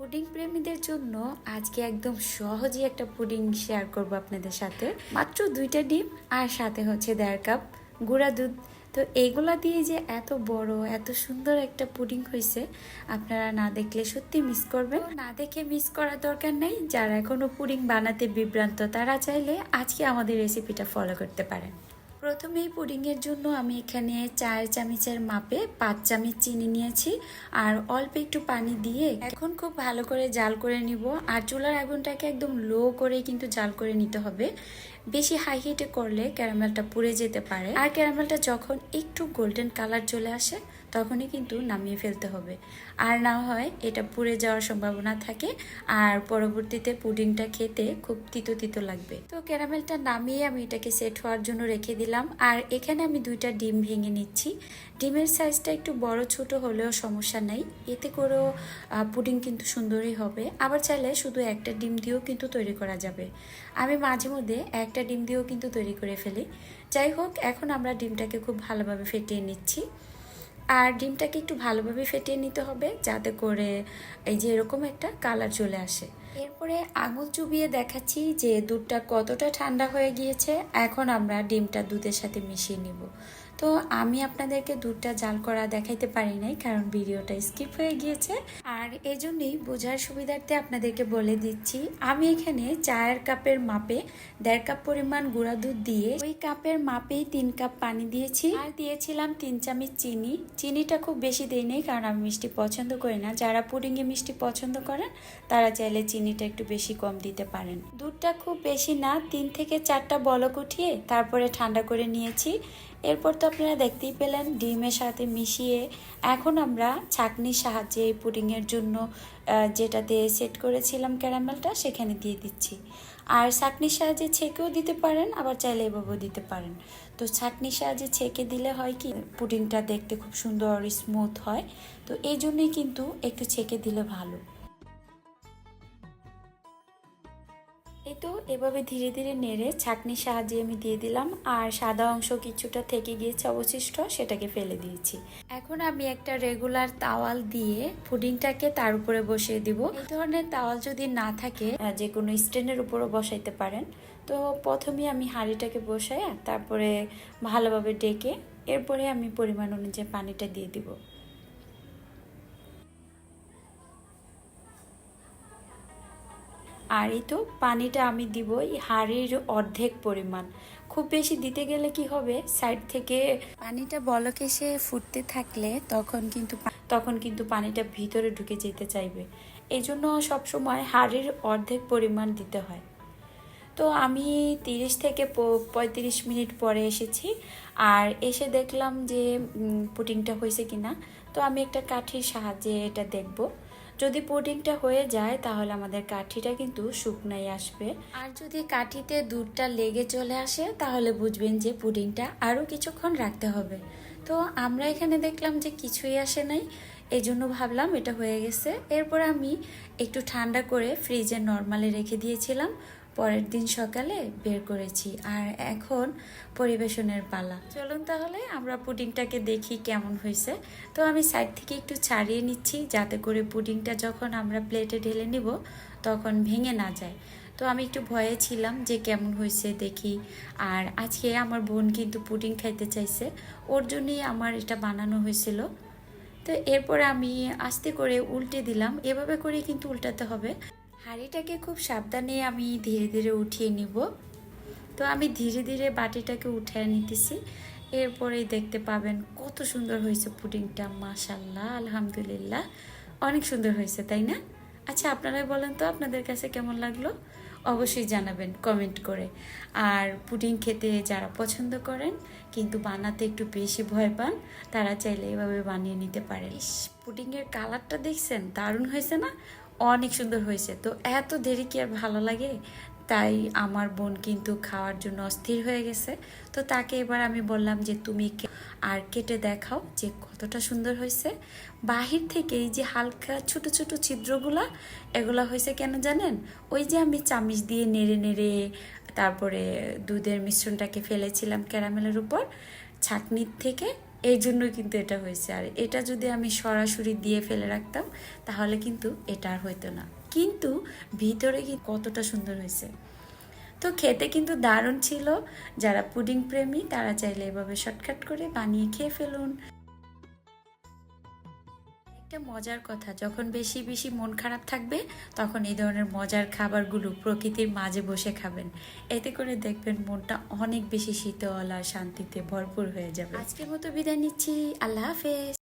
Pudding প্রেমীদের জন্য আজকে একদম সহজেই একটা পুডিং শেয়ার করব আপনাদের সাথে। মাত্র দুইটা ডিম আর সাথে হচ্ছে দেড় কাপ গুঁড়া দুধ। তো এইগুলা দিয়ে যে এত বড়, এত সুন্দর একটা পুডিং হয়েছে আপনারা না দেখলে সত্যি মিস করবেন। না দেখে মিস করার দরকার নেই, যারা এখনও পুডিং বানাতে বিভ্রান্ত, তারা চাইলে আজকে আমাদের রেসিপিটা ফলো করতে পারেন। প্রথমেই পুডিংয়ের জন্য আমি এখানে চার চামচের মাপে পাঁচ চামচ চিনি নিয়েছি আর অল্প একটু পানি দিয়ে এখন খুব ভালো করে জাল করে নিব। আর চুলার আগুনটাকে একদম লো করে কিন্তু জাল করে নিতে হবে। বেশি হাই হিটে করলে ক্যারামেলটা পুড়ে যেতে পারে। আর ক্যারামেলটা যখন একটু গোল্ডেন কালার চলে আসে, তখনই কিন্তু নামিয়ে ফেলতে হবে। আর না হয় এটা পুড়ে যাওয়ার সম্ভাবনা থাকে, আর পরবর্তীতে পুডিংটা খেতে খুব তিতো তিতো লাগবে। তো ক্যারামেলটা নামিয়ে আমি এটাকে সেট হওয়ার জন্য রেখে দিলাম। আর এখানে আমি দুইটা ডিম ভেঙে নিচ্ছি। ডিমের সাইজটা একটু বড় ছোট হলেও সমস্যা নাই। এতে করেও পুডিং কিন্তু সুন্দরই হবে। আবার চাইলে শুধু একটা ডিম দিয়েও কিন্তু তৈরি করা যাবে। আমি মাঝে মধ্যে একটা ডিম দিয়েও কিন্তু তৈরি করে ফেলি। যাই হোক, এখন আমরা ডিমটাকে খুব ভালোভাবে ফেটিয়ে নিচ্ছি। আর ডিমটাকে একটু ভালোভাবে ফেটিয়ে নিতে হবে যাতে করে এই যে এরকম একটা কালার চলে আসে। এরপরে আঙুল চুবিয়ে দেখাচ্ছি যে দুধটা কতটা ঠান্ডা হয়ে গিয়েছে। এখন আমরা ডিমটা দুধের সাথে মিশিয়ে নিব। তো আমি আপনাদেরকে দুধটা জাল করা দেখাইতে পারি নাই, কারণ ভিডিওটা স্কিপ হয়ে গিয়েছে। আর এজন্যই বোঝার সুবিধার্থে আপনাদেরকে বলে দিচ্ছি, আমি এখানে চায়ের কাপের মাপে দেড় কাপ পরিমাণ গুঁড়া দুধ দিয়ে ওই কাপের মাপেই তিন কাপ পানি দিয়েছি। আর দিয়েছিলাম তিন চামচ চিনি। চিনিটা খুব বেশি দিই নেই, কারণ আমি মিষ্টি পছন্দ করি না। যারা পুডিংয়ে মিষ্টি পছন্দ করেন, তারা চাইলে চিনিটা একটু বেশি কম দিতে পারেন। দুধটা খুব বেশি না, তিন থেকে চারটা বলক উঠিয়ে তারপরে ঠান্ডা করে নিয়েছি। এরপর তো আপনারা দেখতেই পেলেন ডিমের সাথে মিশিয়ে এখন আমরা ছাঁকনির সাহায্যে এই পুডিংয়ের জন্য যেটাতে সেট করেছিলাম ক্যারামেলটা সেখানে দিয়ে দিচ্ছি। আর ছাঁকনির সাহায্যে ছেঁকেও দিতে পারেন, আবার চাইলে এভাবেও দিতে পারেন। তো ছাঁকনির সাহায্যে ছেঁকে দিলে হয় কি, পুডিংটা দেখতে খুব সুন্দর স্মুথ হয়। তো এই জন্যই কিন্তু একটু ছেঁকে দিলে ভালো। তো এভাবে ধীরে ধীরে নেড়ে ছাঁকনির সাহায্যে আমি দিয়ে দিলাম আর সাদা অংশ কিছুটা থেকে গিয়েছে অবশিষ্ট, সেটাকে ফেলে দিয়েছি। এখন আমি একটা রেগুলার তাওয়াল দিয়ে পুডিংটাকে তার উপরে বসিয়ে দিব। এই ধরনের তাওয়াল যদি না থাকে যে কোনো স্ট্যান্ডের উপরও বসাইতে পারেন। তো প্রথমে আমি হাঁড়িটাকে বসাই তারপরে ভালোভাবে ডেকে এরপরে আমি পরিমাণ অনুযায়ী পানিটা দিয়ে দিব। আর এই তো পানিটা আমি দিব এই হাঁড়ির অর্ধেক পরিমাণ। খুব বেশি দিতে গেলে কি হবে? সাইড থেকে পানিটা বলকে এসে ফুটতে থাকলে তখন কিন্তু তখন কিন্তু পানিটা ভিতরে ঢুকে যেতে চাইবে। এই জন্য সবসময় হাঁড়ির অর্ধেক পরিমাণ দিতে হয়। তো আমি তিরিশ থেকে পঁয়ত্রিশ মিনিট পরে এসেছি। আর এসে দেখলাম যে পুটিংটা হয়েছে কিনা। তো আমি একটা কাঠির সাহায্যে এটা দেখব। যদি পুডিংটা হয়ে যায়, তাহলে আমাদের কাঠিটা কিন্তু শুকনাই আসবে। আর যদি কাঠিতে দুধটা লেগে চলে আসে, তাহলে বুঝবেন যে পুডিংটা আরও কিছুক্ষণ রাখতে হবে। তো আমরা এখানে দেখলাম যে কিছুই আসে নাই এই জন্য ভাবলাম এটা হয়ে গেছে। এরপর আমি একটু ঠান্ডা করে ফ্রিজে নর্মালে রেখে দিয়েছিলাম। পরের দিন সকালে বের করেছি। আর এখন পরিবেশনের পালা। চলুন তাহলে আমরা পুডিংটাকে দেখি কেমন হয়েছে। তো আমি সাইড থেকে একটু ছাড়িয়ে নিচ্ছি যাতে করে পুডিংটা যখন আমরা প্লেটে ঢেলে নিব, তখন ভেঙে না যায়। তো আমি একটু ভয়ে ছিলাম যে কেমন হয়েছে দেখি। আর আজকে আমার বোন কিন্তু পুডিং খাইতে চাইছে। ওর জন্যই আমার এটা বানানো হয়েছিল। তো এরপর আমি আস্তে করে উল্টে দিলাম। এভাবে করে কিন্তু উল্টাতে হবে। হাঁড়িটাকে খুব সাবধানে আমি ধীরে ধীরে উঠিয়ে নিব। তো আমি ধীরে ধীরে বাটিটাকে উঠিয়ে নিতেছি। এরপরেই দেখতে পাবেন কত সুন্দর হয়েছে পুডিংটা মাশাল্লাহ আলহামদুলিল্লাহ। অনেক সুন্দর হয়েছে, তাই না? আচ্ছা আপনারাই বলেন তো আপনাদের কাছে কেমন লাগল? অবশ্যই জানাবেন কমেন্ট করে। আর পুডিং খেতে যারা পছন্দ করেন, কিন্তু বানাতে একটু বেশি ভয় পান, তারা চাইলে এভাবে বানিয়ে নিতে পারেন। পুডিংয়ের কালারটা দেখছেন? দারুণ হয়েছে না? অনেক সুন্দর হয়েছে। তো এত দেরি কি আর ভালো লাগে? তাই আমার বোন কিন্তু খাওয়ার জন্য অস্থির হয়ে গেছে। তো তাকে এবার আমি বললাম যে, তুমি আর কেটে দেখাও যে কতটা সুন্দর হয়েছে। বাহির থেকে এই যে হালকা ছোট ছোট ছিদ্রগুলা, এগুলা হয়েছে কেন জানেন? ওই যে আমি চামিচ দিয়ে নেড়ে নেড়ে তারপরে দুধের মিশ্রণটাকে ফেলেছিলাম ক্যারামেলের উপর। ছাকনির থেকে এই জন্য কিন্তু এটা হয়েছে। আর এটা যদি আমি সরাসরি দিয়ে ফেলে রাখতাম, তাহলে কিন্তু এটা আর হইতো না। কিন্তু ভিতরে কি কতটা সুন্দর হয়েছে। তো খেতে কিন্তু দারুণ ছিল। যারা পুডিং প্রেমী, তারা চাইলে এভাবে শর্টকাট করে বানিয়ে খেয়ে ফেলুন। একটা মজার কথা, যখন বেশি বেশি মন খারাপ থাকবে, তখন এই ধরনের মজার খাবারগুলো প্রকৃতির মাঝে বসে খাবেন। এতে করে দেখবেন মনটা অনেক বেশি শীতল আর শান্তিতে ভরপুর হয়ে যাবে। আজকের মতো বিদায় নিচ্ছি। আল্লাহ হাফেজ।